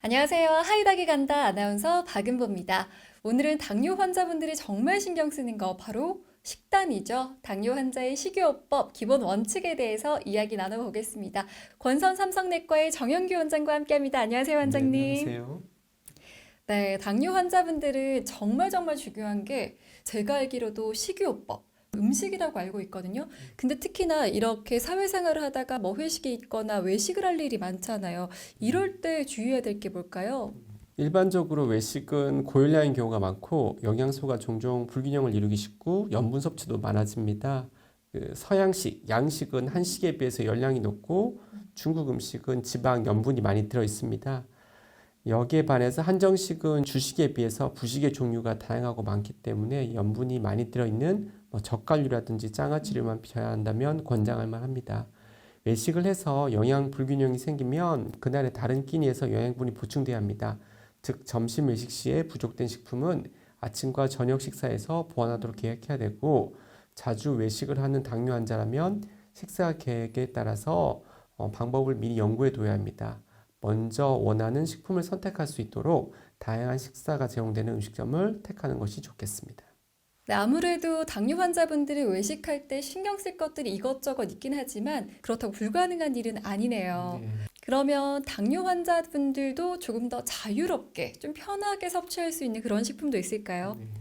안녕하세요. 하이닥이 간다 아나운서 박은보입니다. 오늘은 당뇨 환자분들이 정말 신경 쓰는 거 바로 식단이죠. 당뇨 환자의 식이요법 기본 원칙에 대해서 이야기 나눠보겠습니다. 권선 삼성내과의 정영규 원장과 함께합니다. 안녕하세요, 원장님. 네, 안녕하세요. 네, 당뇨 환자분들은 정말 정말 중요한 게 제가 알기로도 식이요법, 음식이라고 알고 있거든요. 근데 특히나 이렇게 사회생활을 하다가 뭐 회식이 있거나 외식을 할 일이 많잖아요. 이럴 때 주의해야 될 게 뭘까요? 일반적으로 외식은 고열량인 경우가 많고 영양소가 종종 불균형을 이루기 쉽고 염분 섭취도 많아집니다. 그 서양식, 양식은 한식에 비해서 열량이 높고 중국 음식은 지방, 염분이 많이 들어 있습니다. 여기에 반해서 한정식은 주식에 비해서 부식의 종류가 다양하고 많기 때문에 염분이 많이 들어있는 뭐 젓갈류라든지 장아찌류만 비춰야 한다면 권장할 만합니다. 외식을 해서 영양 불균형이 생기면 그날의 다른 끼니에서 영양분이 보충돼야 합니다. 즉 점심 외식 시에 부족된 식품은 아침과 저녁 식사에서 보완하도록 계획해야 되고 자주 외식을 하는 당뇨 환자라면 식사 계획에 따라서 어, 방법을 미리 연구해 둬야 합니다. 먼저 원하는 식품을 선택할 수 있도록 다양한 식사가 제공되는 음식점을 택하는 것이 좋겠습니다. 네, 아무래도 당뇨 환자분들이 외식할 때 신경 쓸 것들이 이것저것 있긴 하지만 그렇다고 불가능한 일은 아니네요. 네. 그러면 당뇨 환자분들도 조금 더 자유롭게 좀 편하게 섭취할 수 있는 그런 식품도 있을까요? 그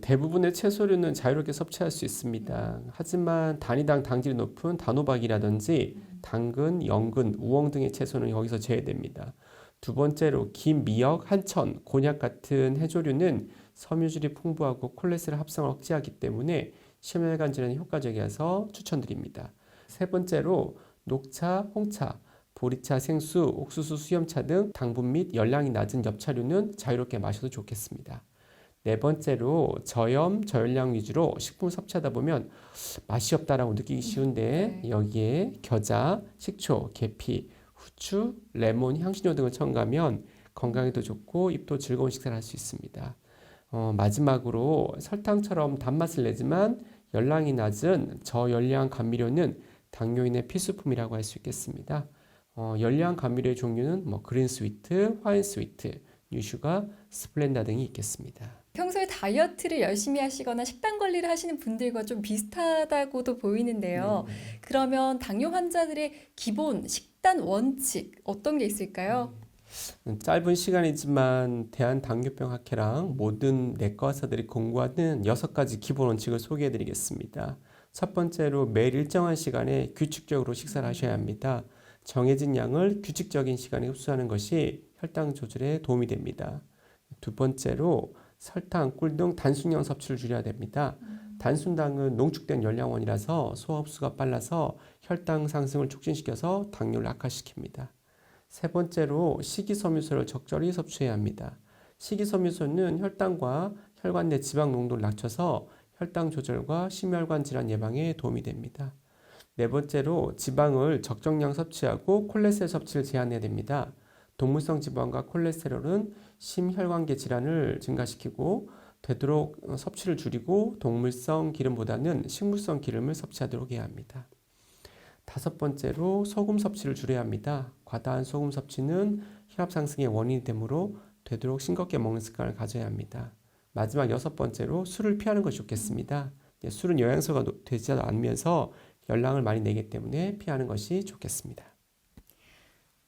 대부분의 채소류는 자유롭게 섭취할 수 있습니다. 하지만 단위당 당질이 높은 단호박이라든지 당근, 연근, 우엉 등의 채소는 여기서 제외됩니다. 두 번째로 김, 미역, 한천, 곤약 같은 해조류는 섬유질이 풍부하고 콜레스테롤 합성을 억제하기 때문에 심혈관 질환에 효과적이어서 추천드립니다. 세 번째로 녹차, 홍차, 보리차, 생수, 옥수수, 수염차 등 당분 및 열량이 낮은 엽차류는 자유롭게 마셔도 좋겠습니다. 네 번째로 저염, 저열량 위주로 식품을 섭취하다 보면 맛이 없다라고 느끼기 쉬운데 네. 여기에 겨자, 식초, 계피, 후추, 레몬, 향신료 등을 첨가하면 건강에도 좋고 입도 즐거운 식사를 할 수 있습니다. 어, 마지막으로 설탕처럼 단맛을 내지만 열량이 낮은 저열량 감미료는 당뇨인의 필수품이라고 할 수 있겠습니다. 어, 열량 감미료의 종류는 뭐 그린 스위트, 화인 스위트, 뉴슈가, 스플렌다 등이 있겠습니다. 평소에 다이어트를 열심히 하시거나 식단 관리를 하시는 분들과 좀 비슷하다고도 보이는데요. 그러면 당뇨 환자들의 기본 식단 원칙 어떤 게 있을까요? 음, 짧은 시간이지만 대한당뇨병 학회랑 모든 내과 의사들이 공부하는 여섯 가지 기본 원칙을 소개해 드리겠습니다. 첫 번째로 매일 일정한 시간에 규칙적으로 식사를 하셔야 합니다. 정해진 양을 규칙적인 시간에 흡수하는 것이 혈당 조절에 도움이 됩니다. 두 번째로 설탕, 꿀 등 단순형 섭취를 줄여야 됩니다. 단순당은 농축된 열량원이라서 소화 흡수가 빨라서 혈당 상승을 촉진시켜서 당뇨를 악화시킵니다. 세 번째로 식이섬유소를 적절히 섭취해야 합니다. 식이섬유소는 혈당과 혈관 내 지방 농도를 낮춰서 혈당 조절과 심혈관 질환 예방에 도움이 됩니다. 네 번째로 지방을 적정량 섭취하고 콜레스테롤 섭취를 제한해야 됩니다. 동물성 지방과 콜레스테롤은 심혈관계 질환을 증가시키고 되도록 섭취를 줄이고 동물성 기름보다는 식물성 기름을 섭취하도록 해야 합니다. 다섯 번째로 소금 섭취를 줄여야 합니다. 과다한 소금 섭취는 혈압 상승의 원인이 되므로 되도록 싱겁게 먹는 습관을 가져야 합니다. 마지막 여섯 번째로 술을 피하는 것이 좋겠습니다. 예, 술은 영양소가 노- 되지 않으면서 열량을 많이 내기 때문에 피하는 것이 좋겠습니다.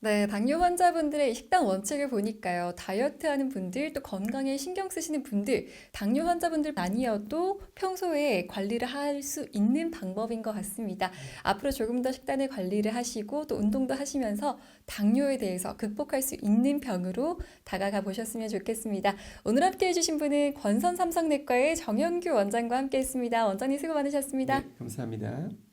네, 당뇨 환자분들의 식단 원칙을 보니까요. 다이어트 하는 분들, 또 건강에 신경 쓰시는 분들, 당뇨 환자분들 아니어도 평소에 관리를 할 수 있는 방법인 것 같습니다. 앞으로 조금 더 식단을 관리를 하시고 또 운동도 하시면서 당뇨에 대해서 극복할 수 있는 병으로 다가가 보셨으면 좋겠습니다. 오늘 함께 해주신 분은 권선 삼성내과의 정영규 원장과 함께 했습니다. 원장님 수고 많으셨습니다. 네, 감사합니다.